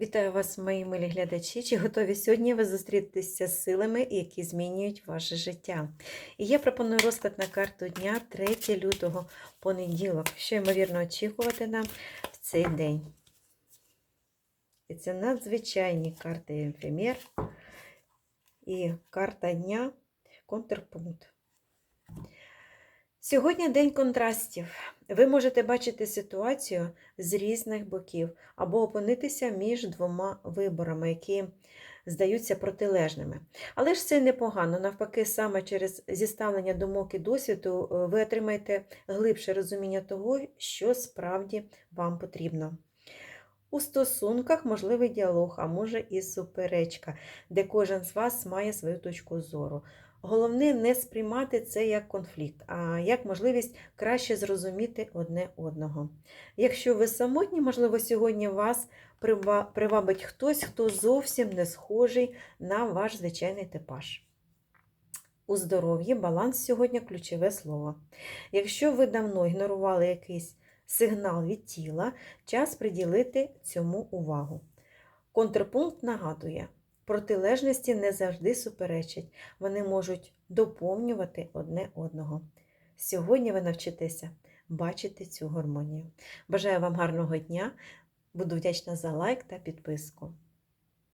Вітаю вас, мої милі глядачі. Чи готові сьогодні ви зустрітися з силами, які змінюють ваше життя? І я пропоную розклад на карту дня 3 лютого, понеділок, що ймовірно очікувати нам в цей день. І це надзвичайні карти ефемер і карта дня контрпункт. Сьогодні день контрастів. Ви можете бачити ситуацію з різних боків або опинитися між двома виборами, які здаються протилежними. Але ж це непогано. Навпаки, саме через зіставлення думок і досвіду е, ви отримаєте глибше розуміння того, що справді вам потрібно. У стосунках можливий діалог, а може і суперечка, де кожен з вас має свою точку зору. Головне не сприймати це як конфлікт, а як можливість краще зрозуміти одне одного. Якщо ви самотні, можливо, сьогодні вас привабить хтось, хто зовсім не схожий на ваш звичайний типаж. У здоров'ї баланс сьогодні ключове слово. Якщо ви давно ігнорували якийсь сигнал від тіла, час приділити цьому увагу. Контрпункт нагадує, протилежності не завжди суперечать, вони можуть доповнювати одне одного. Сьогодні ви навчитеся бачити цю гармонію. Бажаю вам гарного дня. Буду вдячна за лайк та підписку.